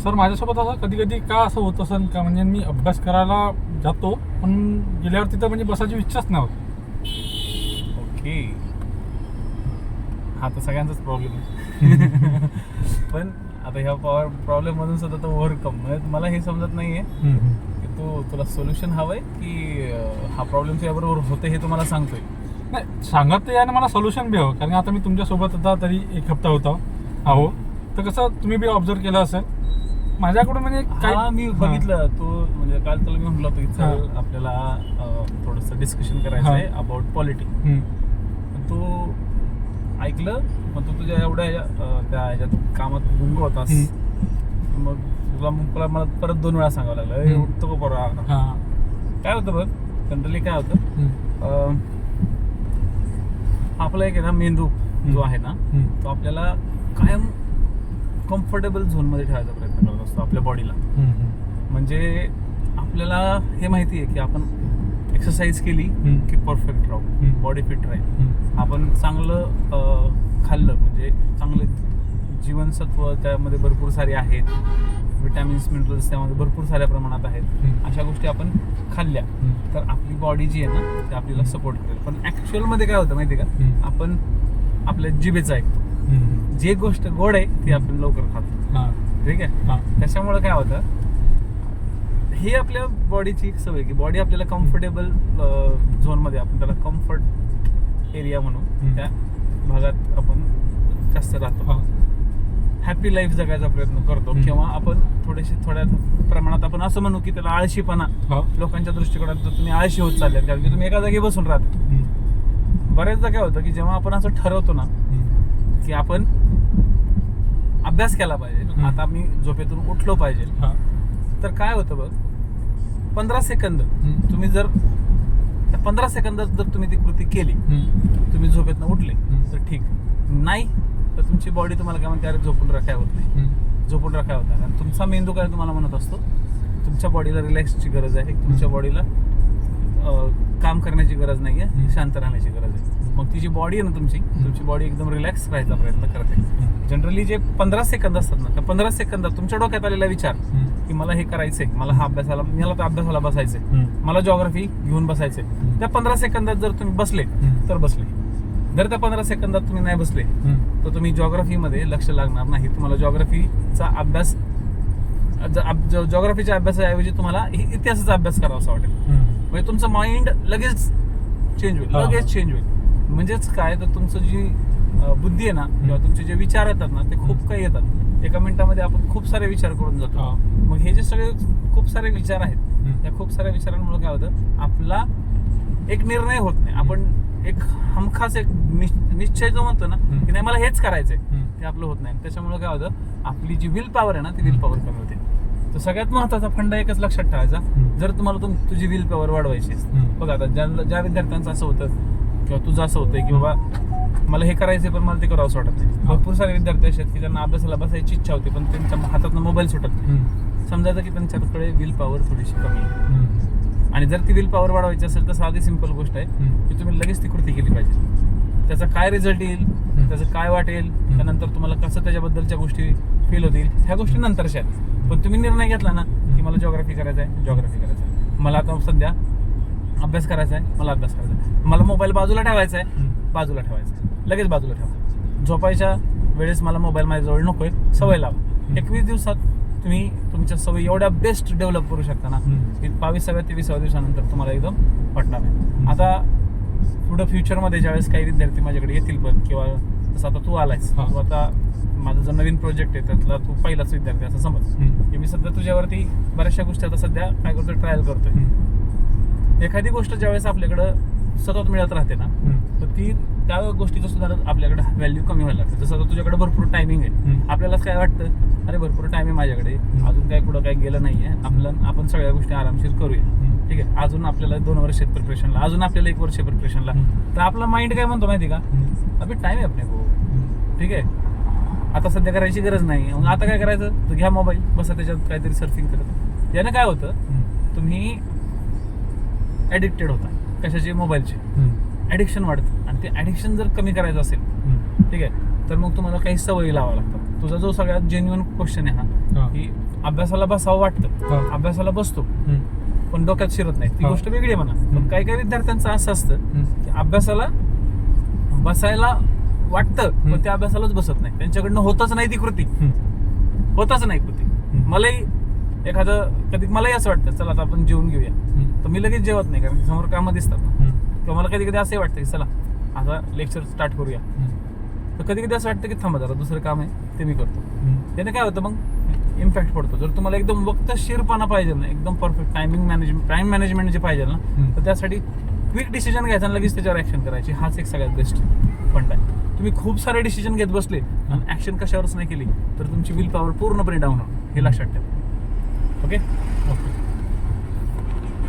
Sir माझ्यासोबत असं कधी कधी का असं होत असेल का? म्हणजे मी अभ्यास करायला जातो पण गेल्यावर तिथं म्हणजे बसायची इच्छाच नाही होत ओके. हा तर सगळ्यांचाच प्रॉब्लेम आहे. पण आता ह्या पॉवर प्रॉब्लेम मधून सुद्धा तो ओव्हरकम म्हणजे मला हे समजत नाहीये की तू तुला सोल्युशन हवंय की अं, हा प्रॉब्लेम तुझ्याबरोबर होते हे तुम्हाला सांगतोय? नाही सांगत तर याने मला सोल्युशन बी हवं. कारण आता मी तुमच्यासोबत आता तरी एक हप्ता होता. आहो तर कसं तुम्ही बी ऑब्झर्व केलं असेल. माझ्याकडून म्हणजे हा मी. बघितलं तू म्हणजे काल तुला मी म्हटलं होतं की चल हां. आपल्याला अं, थोडंसं डिस्कशन करायचं आहे अबाउट पॉलिटिक हम्म. पण तू ऐकलं पण तू तुझ्या एवढ्या अं, त्या ह्याच्यात कामात गुंग होतास मग तुला मग तुला मला परत दोन वेळा सांगावं लागलं "ए, हम्म. उठतो का हां. काय होतं बघ जनरली काय होतं हम्म. अं, आपला एक आहे ना मेंदू जो आहे ना हम्म. तो आपल्याला कायम कम्फर्टेबल झोनमध्ये ठेवायचा प्रयत्न करत असतो आपल्या बॉडीला. म्हणजे आपल्याला हे माहिती आहे की आपण एक्सरसाइज केली. की परफेक्ट राहू. बॉडी फिट राहील. आपण चांगलं खाल्लं म्हणजे चांगले जीवनसत्व त्यामध्ये भरपूर सारे आहेत विटॅमिन्स मिनरल्स त्यामध्ये भरपूर साऱ्या प्रमाणात आहेत. अशा गोष्टी आपण खाल्ल्या. तर आपली बॉडी जी आहे ना ती आपल्याला सपोर्ट करेल पण ऍक्च्युअलमध्ये काय होतं माहिती आहे का. आपण आपल्या जिभेचं ऐकतो. जे गोष्ट गोड आहे ती आपण लवकर खातो हां. ठीक आहे. त्याच्यामुळे काय होतं हे आपल्या बॉडीची एक सवय की बॉडी आपल्याला कम्फर्टेबल झोनमध्ये आपण त्याला कम्फर्ट एरिया म्हणू. त्या भागात आपण जास्त राहतो हां. हॅपी लाईफ जगायचा प्रयत्न करतो. किंवा आपण थोडेसे थोड्या प्रमाणात आपण असं म्हणू की त्याला आळशीपणा. लोकांच्या दृष्टिकोनात तुम्ही आळशी होत चालले कारण की तुम्ही एका जागी बसून राहता. बऱ्याचदा काय होतं की जेव्हा आपण असं ठरवतो ना. की आपण अभ्यास केला पाहिजे. आता मी झोपेतून उठलो पाहिजे. तर काय होतं बघ पंधरा सेकंद. तुम्ही जर पंधरा सेकंदात जर तुम्ही ती कृती केली. तुम्ही झोपेतनं उठले. तर ठीक नाही तर तुमची बॉडी तुम्हाला काय म्हणते अरे झोपून राखाय होत नाही. झोपून राखाय होत आणि तुमचा मेंदू काय तुम्हाला म्हणत असतो तुमच्या बॉडीला रिलॅक्सची गरज आहे तुमच्या बॉडीला काम करण्याची गरज नाही आहे. शांत राहण्याची गरज आहे मग ती जी बॉडी आहे ना तुमची तुमची बॉडी एकदम रिलॅक्स राहायचा प्रयत्न करते. जनरली जे पंधरा सेकंद असतात ना त्या पंधरा सेकंदात तुमच्या डोक्यात आलेला विचार. की मला हे करायचंय मला हा अभ्यासाला मला तर अभ्यासाला बसायचंय. मला जॉग्राफी घेऊन बसायचंय. त्या पंधरा सेकंदात जर तुम्ही बसले. तर बसले जर त्या पंधरा सेकंदात तुम्ही नाही बसले. तर तुम्ही जॉग्राफीमध्ये लक्ष लागणार नाही तुम्हाला जॉग्राफीचा अभ्यास जॉग्राफीच्या अभ्यासाऐवजी तुम्हाला इतिहासाचा अभ्यास करावा वाटेल हम्म. म्हणजे तुमचं माइंड लगेच चेंज होईल. लगेच चेंज होईल म्हणजेच काय तर तुमचं जी बुद्धी आहे ना किंवा तुमचे जे विचार येतात ना ते खूप काही येतात एका मिनिटामध्ये आपण खूप सारे विचार करून जातो. मग हे जे सगळे खूप सारे विचार आहेत हम्म. या खूप साऱ्या विचारांमुळे काय होतं आपला एक निर्णय होत नाही आपण एक हमखास एक निश- निश्चय जो म्हणतो ना. की नाही मला हेच करायचंय. ते आपलं होत नाही त्याच्यामुळे काय होतं आपली जी विल पॉवर आहे ना ती विल पॉवर कमी होते तर सगळ्यात महत्त्वाचा फंडा एकच लक्षात ठेवायचा. जर तुम्हाला तुम तुझी विल पॉवर वाढवायची. बघा आता ज्या ज्या विद्यार्थ्यांचं असं होतं किंवा तुझं असं होतं की बाबा मला हे करायचं पण मला ते करावंसं वाटत नाही. भरपूर सारे विद्यार्थी असे आहेत की त्यांना अभ्यासाला बसायची इच्छा होती पण त्यांच्या हातातनं मोबाईल सुटत नाही. समजायचं की त्यांच्याकडे विल पॉवर थोडीशी कमी आहे. आणि जर ती विल पॉवर वाढवायची असेल तर साधी सिंपल गोष्ट आहे. की तुम्ही लगेच ती कृती केली पाहिजे त्याचा काय रिझल्ट येईल त्याचं काय वाटेल त्यानंतर तुम्हाला कसं त्याच्याबद्दलच्या गोष्टी फील होतील ह्या गोष्टी नंतरच्या आहेत पण तुम्ही निर्णय घेतला ना की मला जॉग्राफी करायचा आहे जॉग्राफी करायचा आहे मला आता सध्या अभ्यास करायचा आहे मला अभ्यास करायचा आहे मला मोबाईल बाजूला ठेवायचा आहे. बाजूला ठेवायचा आहे लगेच बाजूला ठेवा. झोपायच्या वेळेस मला मोबाईल माझ्याजवळ नकोय सवय लावा. एकवीस दिवसात तुम्ही तुमच्या सवयी एवढ्या बेस्ट डेव्हलप करू शकता ना. की बावीसाव्या तेविसाव्या दिवसानंतर तुम्हाला एकदम पटणार आहे. आता पुढं फ्युचरमध्ये ज्यावेळेस काही विद्यार्थी माझ्याकडे येतील पण किंवा जसं आता तू आलायस हा. तू आता माझा जो नवीन प्रोजेक्ट आहे त्यातला तू पहिलाच विद्यार्थी असं समज हम्म. की मी सध्या तुझ्यावरती बऱ्याचशा गोष्टी आता सध्या काय करतोय ट्रायल करतोय. एखादी गोष्ट ज्यावेळेस आपल्याकडं सतत मिळत राहते ना. तर ती त्या गोष्टीचं सुद्धा आपल्याकडे व्हॅल्यू कमी व्हायला लागते. जसं तुझ्याकडे भरपूर टायमिंग आहे. आपल्यालाच काय वाटतं? अरे भरपूर टाइम आहे माझ्याकडे. अजून काय कुठं काय गेलं नाहीये. आपलं आपण सगळ्या गोष्टी आरामशीर करूया. ठीक आहे? अजून आपल्याला दोन वर्ष प्रिपरेशनला अजून आपल्याला एक वर्ष प्रिपरेशनला. तर आपला माइंड काय म्हणतो माहिती का. अभि टाइम आहे को हम्म. ठीक आहे? आता सध्या करायची गरज नाही. मग आता काय करायचं? तर घ्या मोबाईल बसा त्याच्यात काहीतरी सर्फिंग करत. यानं काय होतं. तुम्ही ॲडिक्टेड होता. कशाची मोबाईलची. ॲडिक्शन वाढतं आणि ते ॲडिक्शन जर कमी करायचं असेल. ठीक आहे तर मग तुम्हाला काही सवयी लावावं लागतात तुझा जो सगळ्यात जेन्युअन क्वेश्चन आहे हा. की अभ्यासाला बसावं वाटतं. अभ्यासाला बसतो. पण डोक्यात शिरत नाही ती. गोष्ट वेगळी आहे म्हणा पण. काही काही विद्यार्थ्यांचं असं असतं. की अभ्यासाला बसायला वाटतं. पण त्या अभ्यासालाच बसत नाही त्यांच्याकडनं होतच नाही ती कृती. होतच नाही कृती मलाही एखादं कधी मलाही असं वाटतं चला आता आपण जेवून घेऊया. तर मी लगेच जेवत नाही कारण समोर कामं दिसतात. किंवा मला कधी कधी असंही वाटतं की चला आता लेक्चर स्टार्ट करूया. तर कधी कधी असं वाटतं की थांबा जरा दुसरं काम आहे ते मी करतो. त्याने काय होतं मग? इम्पॅक्ट पडतो. जर तुम्हाला एकदम वक्तशीरपणा पाहिजे ना एकदम perfect timing management time management जे पाहिजे ना. तर त्यासाठी क्विक डिसिजन घ्यायचा आणि लगेच त्याच्यावर ऍक्शन करायची. हाच एक सगळ्यात बेस्ट फंड आहे. तुम्ही खूप सारे डिसिजन घेत बसले आणि ऍक्शन कशावरच नाही केली तर तुमची विल पॉवर पूर्णपणे डाऊन होणार. हे लक्षात ठेवा. Okay okay